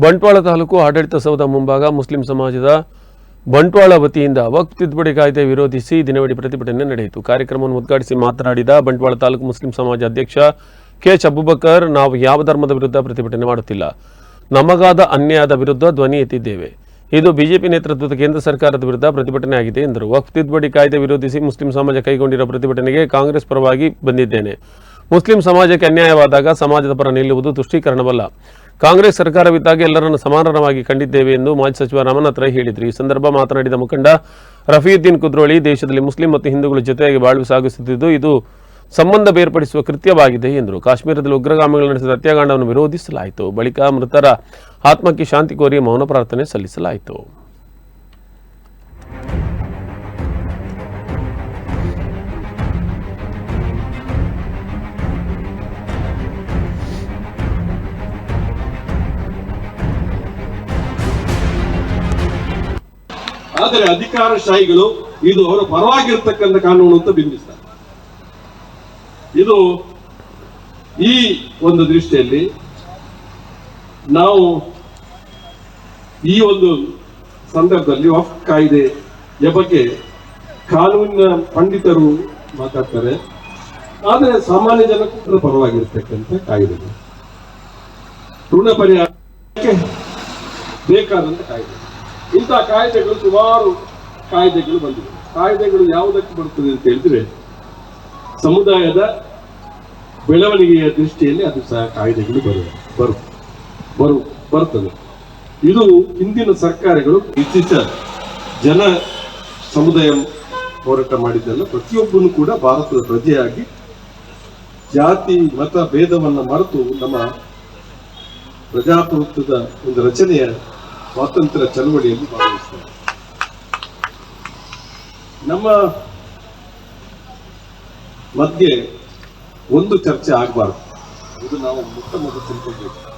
ಬಂಟ್ವಾಳ ತಾಲೂಕು ಆಡಳಿತ ಸೌಧ ಮುಂಭಾಗ ಮುಸ್ಲಿಂ ಸಮಾಜದ ಬಂಟ್ವಾಳ ವತಿಯಿಂದ ವಕ್ಫ್ ತಿದ್ದುಪಡಿ ಕಾಯ್ದೆ ವಿರೋಧಿಸಿ ದಿನವಿಡೀ ಪ್ರತಿಭಟನೆ ನಡೆಯಿತು. ಕಾರ್ಯಕ್ರಮವನ್ನು ಉದ್ಘಾಟಿಸಿ ಮಾತನಾಡಿದ ಬಂಟ್ವಾಳ ತಾಲೂಕು ಮುಸ್ಲಿಂ ಸಮಾಜ ಅಧ್ಯಕ್ಷ ಕೆ ಅಬೂಬಕರ್ ನಾವು ಯಾವ ಧರ್ಮದ ವಿರುದ್ಧ ಪ್ರತಿಭಟನೆ ಮಾಡುತ್ತಿಲ್ಲ. ನಮಗಾದ ಅನ್ಯಾಯದ ವಿರುದ್ಧ ಧ್ವನಿ ಎತ್ತಿದ್ದೇವೆ. ಇದು ಬಿಜೆಪಿ ನೇತೃತ್ವದ ಕೇಂದ್ರ ಸರ್ಕಾರದ ವಿರುದ್ಧ ಪ್ರತಿಭಟನೆ ಆಗಿದೆ ಎಂದರು. ವಕ್ಫ್ ತಿದ್ದುಪಡಿ ಕಾಯ್ದೆ ವಿರೋಧಿಸಿ ಮುಸ್ಲಿಂ ಸಮಾಜ ಕೈಗೊಂಡಿರುವ ಪ್ರತಿಭಟನೆಗೆ ಕಾಂಗ್ರೆಸ್ ಪರವಾಗಿ ಬಂದಿದ್ದೇನೆ. ಮುಸ್ಲಿಂ ಸಮಾಜಕ್ಕೆ ಅನ್ಯಾಯವಾದಾಗ ಸಮಾಜದ ಪರ ನಿಲ್ಲುವುದು ತುಷ್ಟೀಕರಣವಲ್ಲ. ಕಾಂಗ್ರೆಸ್ ಸರ್ಕಾರವಿದ್ದಾಗ ಎಲ್ಲರನ್ನು ಸಮಾನವಾಗಿ ಕಂಡಿದ್ದೇವೆ ಎಂದು ಮಾಜಿ ಸಚಿವ ರಾಮನಾಥ್ ರೈ ಹೇಳಿದರು. ಈ ಸಂದರ್ಭ ಮಾತನಾಡಿದ ಮುಖಂಡ ರಫೀದ್ದೀನ್ ಕುದ್ರೋಳಿ ದೇಶದಲ್ಲಿ ಮುಸ್ಲಿಂ ಮತ್ತು ಹಿಂದೂಗಳು ಜೊತೆಯಾಗಿ ಬಾಳ್ವೆ ಸಾಗಿಸುತ್ತಿದ್ದು, ಇದು ಸಂಬಂಧ ಬೇರ್ಪಡಿಸುವ ಕೃತ್ಯವಾಗಿದೆ ಎಂದರು. ಕಾಶ್ಮೀರದಲ್ಲಿ ಉಗ್ರಗಾಮಿಗಳು ನಡೆಸಿದ ಹತ್ಯಾಕಾಂಡವನ್ನು ವಿರೋಧಿಸಲಾಯಿತು. ಬಳಿಕ ಮೃತರ ಆತ್ಮಕ್ಕೆ ಶಾಂತಿ ಕೋರಿ ಮೌನ ಪ್ರಾರ್ಥನೆ ಸಲ್ಲಿಸಲಾಯಿತು. ಆದರೆ ಅಧಿಕಾರಶಾಹಿಗಳು ಇದು ಅವರ ಪರವಾಗಿರ್ತಕ್ಕಂಥ ಕಾನೂನು ಅಂತ ಬಿಂಬಿಸ್ತಾರೆ. ಇದು ಈ ಒಂದು ದೃಷ್ಟಿಯಲ್ಲಿ ನಾವು ಈ ಒಂದು ಸಂದರ್ಭದಲ್ಲಿ ವಫ್ ಕಾಯ್ದೆಯ ಬಗ್ಗೆ ಕಾನೂನಿನ ಪಂಡಿತರು ಮಾತಾಡ್ತಾರೆ. ಆದರೆ ಸಾಮಾನ್ಯ ಜನಕ್ಕೂ ಪರವಾಗಿರ್ತಕ್ಕಂಥ ಕಾಯ್ದೆಗಳು ಋಣ ಪರಿಹಾರಕ್ಕೆ ಬೇಕಾದಂತ ಕಾಯ್ದೆ ಇಂತಹ ಕಾಯ್ದೆಗಳು ಸುಮಾರು ಕಾಯ್ದೆಗಳು ಬಂದಿವೆ. ಕಾಯ್ದೆಗಳು ಯಾವುದಕ್ಕೆ ಬರುತ್ತದೆ ಅಂತ ಹೇಳಿದ್ರೆ, ಸಮುದಾಯದ ಬೆಳವಣಿಗೆಯ ದೃಷ್ಟಿಯಲ್ಲಿ ಅದು ಸಹ ಕಾಯ್ದೆಗಳು ಬರುವ ಬರು ಬರು ಬರುತ್ತದೆ ಇದು ಹಿಂದಿನ ಸರ್ಕಾರಗಳು ಇತ್ತೀಚ ಜನ ಸಮುದಾಯ ಹೋರಾಟ ಮಾಡಿದ್ದಲ್ಲ ಪ್ರತಿಯೊಬ್ಬನು ಕೂಡ ಭಾರತದ ಪ್ರಜೆಯಾಗಿ ಜಾತಿ, ಮತ, ಭೇದವನ್ನು ಮರೆತು ನಮ್ಮ ಪ್ರಜಾಪ್ರಭುತ್ವದ ಒಂದು ರಚನೆಯ ಸ್ವಾತಂತ್ರ್ಯ ಚಳವಳಿಯಲ್ಲಿ ಭಾಗವಹಿಸ್ತಾರೆ ನಮ್ಮ ಮಧ್ಯೆ ಒಂದು ಚರ್ಚೆ ಆಗಬಾರ್ದು. ಇದು ನಾವು ಮೊಟ್ಟ ಮೊದಲು ತಿಳ್ಕೊಳ್ಬೇಕು.